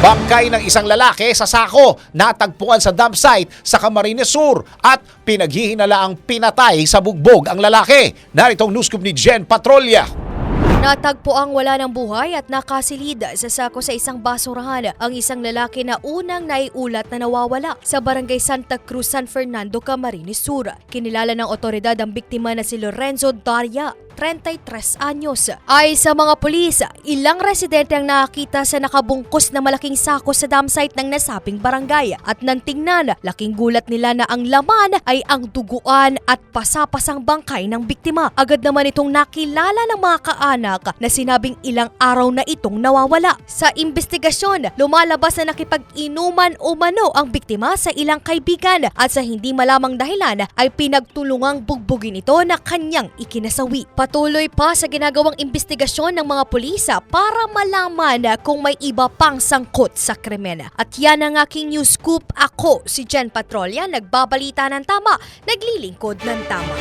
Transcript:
Bangkay ng isang lalaki sa sako natagpuan sa dump site sa Camarines Sur at pinaghihinalaang pinatay sa bugbog ang lalaki. Naritong newscoop ni Jen Patrolya. Natagpo ang wala ng buhay at nakasilid sa sako sa isang basurahan ang isang lalaki na unang naiulat na nawawala sa barangay Santa Cruz, San Fernando, Camarines Sur. Kinilala ng otoridad ang biktima na si Lorenzo Daria, 33 anyos. Ay sa mga pulis, ilang residente ang nakakita sa nakabungkos na malaking sako sa dam ng nasabing barangay at nang tingnan, laking gulat nila na ang laman ay ang duguan at pasapasang bangkay ng biktima. Agad naman itong nakilala ng mga kaanak na sinabing ilang araw na itong nawawala. Sa investigasyon, lumalabas na nakipag-inuman umano ang biktima sa ilang kaibigan at sa hindi malamang dahilan ay pinagtulungang bugbugin ito na kanyang ikinasawi. Patuloy pa sa ginagawang investigasyon ng mga pulisa para malaman kung may iba pang sangkot sa krimen. At yan ang aking news scoop. Ako si Jen Patrolya, nagbabalita ng tama, naglilingkod ng tama.